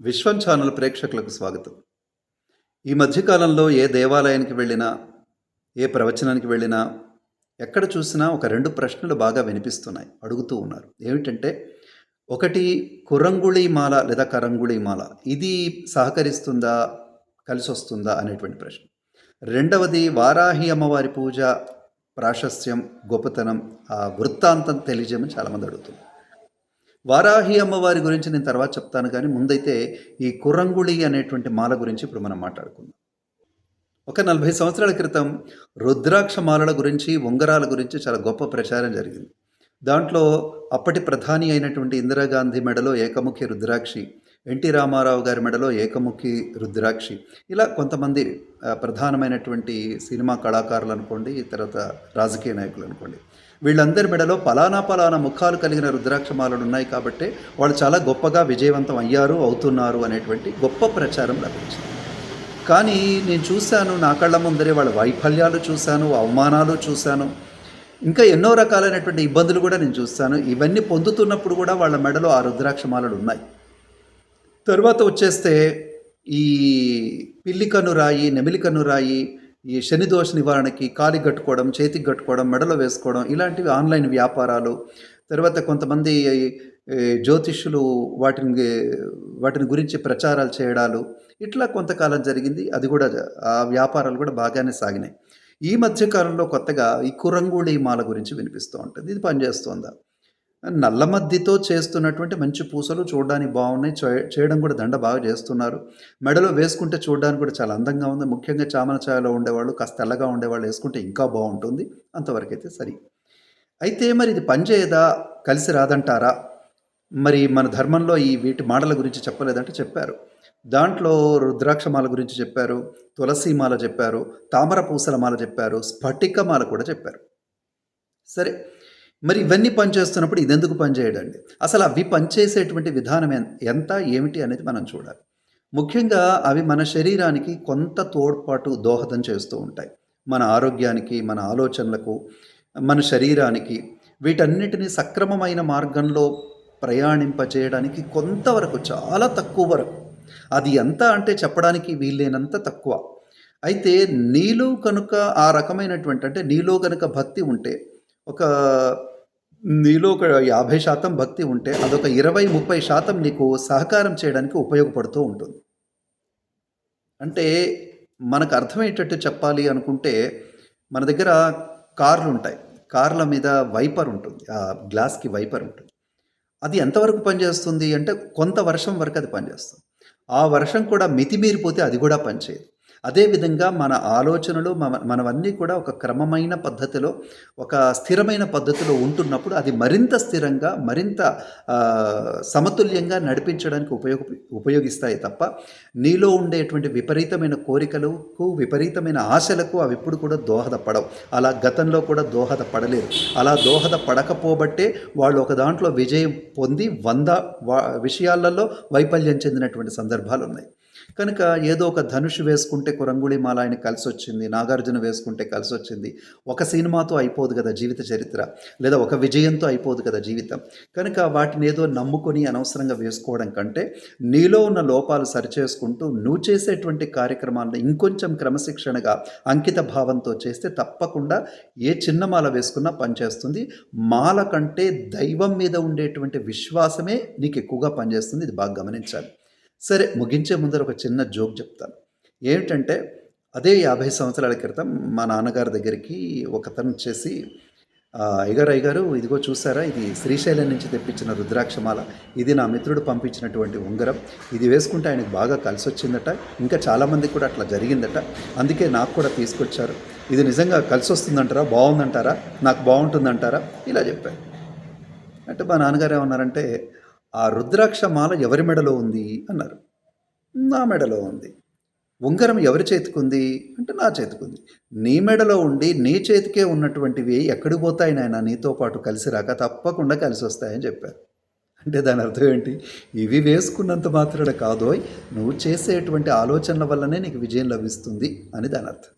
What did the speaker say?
విశ్వం channel ప్రేక్షకులకు స్వాగతం. ఈ మధ్యకాలంలో ఏ దేవాలయానికి వెళ్ళినా ఏ ప్రవచనానికి వెళ్ళినా ఎక్కడ చూసినా ఒక రెండు ప్రశ్నలు బాగా వినిపిస్తున్నాయి అడుగుతూ ఉన్నారు. ఏమిటంటే ఒకటి కురంగుళి మాల లేదా కరంగుళి మాల ఇది సహకరిస్తుందా కలిసి వస్తుందా అనేటువంటి ప్రశ్న. రెండవది వారాహి అమ్మవారి పూజ ప్రాశస్యం గొప్పతనం ఆ వృత్తాంతం తెలియజేయమని చాలామంది అడుగుతున్నారు. వారాహి అమ్మవారి గురించి నేను తర్వాత చెప్తాను కానీ ముందైతే ఈ కురంగుళి అనేటువంటి మాల గురించి ఇప్పుడు మనం మాట్లాడుకుందాం. ఒక నలభై సంవత్సరాల క్రితం రుద్రాక్ష మాలల గురించి ఉంగరాల గురించి చాలా గొప్ప ప్రచారం జరిగింది. దాంట్లో అప్పటి ప్రధాని అయినటువంటి ఇందిరాగాంధీ మెడలో ఏకముఖి రుద్రాక్షి ఎన్టీ రామారావు గారి మెడలో ఏకముఖి రుద్రాక్షి. ఇలా కొంతమంది ప్రధానమైనటువంటి సినిమా కళాకారులు అనుకోండి తర్వాత రాజకీయ నాయకులు అనుకోండి. వీళ్ళందరి మెడలో పలానా పలానా ముఖాలు కలిగిన రుద్రాక్షమాలలు ఉన్నాయి కాబట్టి వాళ్ళు చాలా గొప్పగా విజయవంతం అయ్యారు అవుతున్నారు అనేటువంటి గొప్ప ప్రచారం లభించింది. కానీ నేను చూశాను నా కళ్ళ ముందరే వాళ్ళ వైఫల్యాలు చూశాను అవమానాలు చూశాను. ఇంకా ఎన్నో రకాలైనటువంటి ఇబ్బందులు కూడా నేను చూస్తాను. ఇవన్నీ పొందుతున్నప్పుడు కూడా వాళ్ళ మెడలో ఆ రుద్రాక్షమాలలు ఉన్నాయి. తర్వాత వచ్చేస్తే ఈ పిల్లి కన్ను రాయి నెమిలి కన్ను రాయి ఈ శని దోష నివారణకి కాలి కట్టుకోవడం చేతికి కట్టుకోవడం మెడలో వేసుకోవడం ఇలాంటివి ఆన్లైన్ వ్యాపారాలు. తర్వాత కొంతమంది జ్యోతిష్యులు వాటిని వాటిని గురించి ప్రచారాలు చేయడాలు. ఇట్లా కొంతకాలం జరిగింది. అది కూడా ఆ వ్యాపారాలు కూడా బాగానే సాగినాయి. ఈ మధ్య కాలంలో కొత్తగా ఈ కురంగుళి మాల గురించి వినిపిస్తూ ఉంటుంది. ఇది పనిచేస్తోందా? నల్ల మద్దితో చేస్తున్నటువంటి మంచి పూసలు చూడడానికి బాగున్నాయి. చేయడం కూడా దండ బాగా చేస్తున్నారు. మెడలో వేసుకుంటే చూడడానికి కూడా చాలా అందంగా ఉంది. ముఖ్యంగా చామన ఛాయలో ఉండేవాళ్ళు కాస్త తెల్లగా ఉండేవాళ్ళు వేసుకుంటే ఇంకా బాగుంటుంది. అంతవరకు అయితే సరి. అయితే మరి ఇది పనిచేయదా కలిసి రాదంటారా? మరి మన ధర్మంలో ఈ వీటి మాటల గురించి చెప్పలేదంటే చెప్పారు. దాంట్లో రుద్రాక్షమాల గురించి చెప్పారు తులసి మాల చెప్పారు తామర పూసల మాల చెప్పారు స్ఫటిక మాల కూడా చెప్పారు. సరే. మరి ఇవన్నీ పనిచేస్తున్నప్పుడు ఇదెందుకు పనిచేయడండి అసలు అవి పనిచేసేటువంటి విధానం ఎంత ఏమిటి అనేది మనం చూడాలి. ముఖ్యంగా అవి మన శరీరానికి కొంత తోడ్పాటు దోహదం చేస్తూ ఉంటాయి. మన ఆరోగ్యానికి మన ఆలోచనలకు మన శరీరానికి వీటన్నిటిని సక్రమమైన మార్గంలో ప్రయాణింపజేయడానికి కొంతవరకు చాలా తక్కువ వరకు. అది ఎంత అంటే చెప్పడానికి వీల్లేనంత తక్కువ. అయితే నీలో కనుక ఆ రకమైనటువంటి అంటే నీలో కనుక భక్తి ఉంటే ఒక నీలో ఒక యాభై శాతం భక్తి ఉంటే అదొక ఇరవై ముప్పై శాతం నీకు సహకారం చేయడానికి ఉపయోగపడుతూ ఉంటుంది. అంటే మనకు అర్థమయ్యేటట్టు చెప్పాలి అనుకుంటే మన దగ్గర కార్లు ఉంటాయి. కార్ల మీద వైపర్ ఉంటుంది. ఆ గ్లాస్కి వైపర్ ఉంటుంది. అది ఎంతవరకు పనిచేస్తుంది అంటే కొంత వర్షం వరకు అది పనిచేస్తుంది. ఆ వర్షం కూడా మితిమీరిపోతే అది కూడా పనిచేయదు. అదేవిధంగా మన ఆలోచనలు మన మనవన్నీ కూడా ఒక క్రమమైన పద్ధతిలో ఒక స్థిరమైన పద్ధతిలో ఉంటున్నప్పుడు అది మరింత స్థిరంగా మరింత సమతుల్యంగా నడిపించడానికి ఉపయోగ ఉపయోగిస్తాయి తప్ప నీలో ఉండేటువంటి విపరీతమైన కోరికలకు విపరీతమైన ఆశలకు అవి ఎప్పుడు కూడా దోహదపడవు. అలా గతంలో కూడా దోహదపడలేదు. అలా దోహదపడకపోబట్టే వాళ్ళు ఒక దాంట్లో విజయం పొంది వంద వా విషయాలలో వైఫల్యం చెందినటువంటి సందర్భాలు ఉన్నాయి కనుక ఏదో ఒక ధనుషు వేసుకుంటే కురంగుళి మాల ఆయన కలిసి వచ్చింది నాగార్జున వేసుకుంటే కలిసి వచ్చింది ఒక సినిమాతో అయిపోదు కదా జీవిత చరిత్ర లేదా ఒక విజయంతో అయిపోదు కదా జీవితం. కనుక వాటిని ఏదో నమ్ముకొని అనవసరంగా వేసుకోవడం కంటే నీలో ఉన్న లోపాలు సరిచేసుకుంటూ నువ్వు చేసేటువంటి కార్యక్రమాలను ఇంకొంచెం క్రమశిక్షణగా అంకిత భావంతో చేస్తే తప్పకుండా ఏ చిన్న మాల వేసుకున్నా పనిచేస్తుంది. మాల కంటే దైవం మీద ఉండేటువంటి విశ్వాసమే నీకు ఎక్కువగా పనిచేస్తుంది. ఇది బాగా గమనించాలి. సరే ముగించే ముందర ఒక చిన్న జోక్ చెప్తాను. ఏమిటంటే అదే యాభై సంవత్సరాల క్రితం మా నాన్నగారి దగ్గరికి ఒకతను వచ్చేసి అయ్యగారు అయ్యగారు ఇదిగో చూసారా ఇది శ్రీశైలం నుంచి తెప్పించిన రుద్రాక్షమాల. ఇది నా మిత్రుడు పంపించినటువంటి ఉంగరం. ఇది వేసుకుంటే ఆయనకు బాగా కలిసి వచ్చిందట ఇంకా చాలామందికి కూడా అట్లా జరిగిందట. అందుకే నాకు కూడా తీసుకొచ్చారు. ఇది నిజంగా కలిసి వస్తుందంటారా బాగుందంటారా నాకు బాగుంటుందంటారా? ఇలా చెప్పారు. అంటే మా నాన్నగారు ఏమన్నారంటే ఆ రుద్రాక్ష మాల ఎవరి మెడలో ఉంది? అన్నారు. నా మెడలో ఉంది. ఉంగరం ఎవరి చేతికుంది అంటే నా చేతికుంది నీ మెడలో ఉండి నీ చేతికే ఉన్నటువంటివి ఎక్కడికి పోతాయి నాయన? నీతో పాటు కలిసి రాక తప్పకుండా కలిసి వస్తాయని చెప్పారు. అంటే దాని అర్థం ఏంటి? ఇవి వేసుకున్నంత మాత్రాన కాదోయ్ నువ్వు చేసేటువంటి ఆలోచనల వల్లనే నీకు విజయం లభిస్తుంది అని దాని అర్థం.